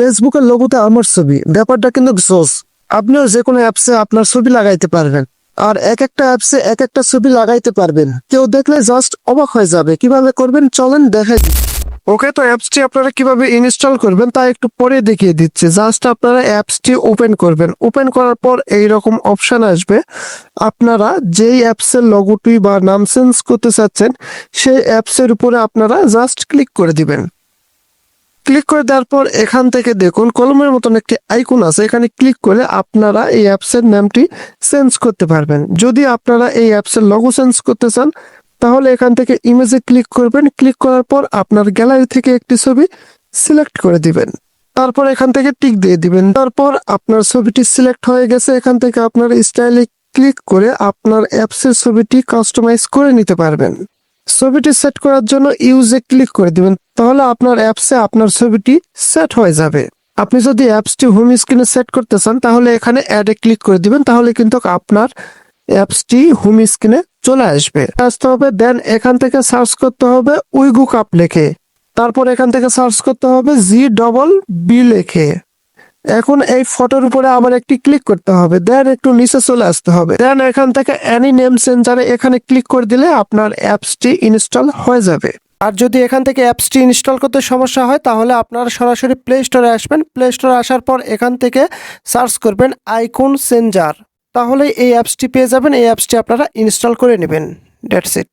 ফেসবুকের লোগোতে আমার ছবি। ব্যাপারটা কিন্তু জোস আপনিও যে কোনো অ্যাপসে আপনার ছবি লাগাইতে পারবেন। আর এক একটা অ্যাপসে এক একটা ছবি লাগাইতে পারবেন। কেউ দেখলে জাস্ট অবাক হয়ে যাবে। কীভাবে করবেন? চলেন দেখাই ওকে, তো অ্যাপসটি আপনারা কীভাবে ইনস্টল করবেন তা একটু পরে দেখিয়ে দিচ্ছি। জাস্ট আপনারা অ্যাপসটি ওপেন করবেন। ওপেন করার পর এই রকম অপশন আসবে। আপনারা যেই অ্যাপসের লগোটি বা নাম চেঞ্জ করতে চাচ্ছেন, সেই অ্যাপসের উপরে আপনারা জাস্ট ক্লিক করে দিবেন। ক্লিক করে দেওয়ার পর এখান থেকে দেখুন কলমের মতন একটি আইকন আছে। এখানে ক্লিক করে আপনারা এই অ্যাপসের নামটি চেঞ্জ করতে পারবেন। যদি আপনারা এই অ্যাপসের লগো চেঞ্জ করতে চান, তাহলে এখান থেকে ইমেজে ক্লিক করবেন। ক্লিক করার পর আপনার গ্যালারি থেকে একটি ছবি সিলেক্ট করে দিবেন। তারপর এখান থেকে টিক দিয়ে দিবেন। তারপর আপনার ছবিটি সিলেক্ট হয়ে গেছে। এখান থেকে আপনার স্টাইলে ক্লিক করে আপনার অ্যাপসের ছবিটি কাস্টমাইজ করে নিতে পারবেন। ছবিটি সেট করার জন্য ইউজে ক্লিক করে দিবেন, তাহলে আপনার অ্যাপসে আপনার ছবিটি সেট হয়ে যাবে। আপনি যদি অ্যাপসটি হোম স্ক্রিনে সেট করতে চান, তাহলে এখানে অ্যাডে ক্লিক করে দিবেন, তাহলে কিন্তু আপনার অ্যাপসটি হোম স্ক্রিনে চলে আসবে। আসতে হবে দেন এখান থেকে সার্চ করতে হবে উইগু কাপ লেখে। তারপর এখান থেকে সার্চ করতে হবে জি ডবল বি লেখে। এখন এই ফটোর উপরে আবার একটি ক্লিক করতে হবে দেন একটু নিচে চলে আসতে হবে। দেন এখান থেকে অ্যানি নেম সেন্টারে এখানে ক্লিক করে দিলে আপনার অ্যাপসটি ইনস্টল হয়ে যাবে। আর যদি এখান থেকে অ্যাপসটি ইনস্টল করতে সমস্যা হয়, তাহলে আপনারা সরাসরি প্লে স্টোরে আসবেন। প্লে স্টোরে আসার পর এখান থেকে সার্চ করবেন আইকন সেঞ্জার তাহলে এই অ্যাপসটি পেয়ে যাবেন, এই অ্যাপসটি আপনারা ইনস্টল করে নেবেন। That's it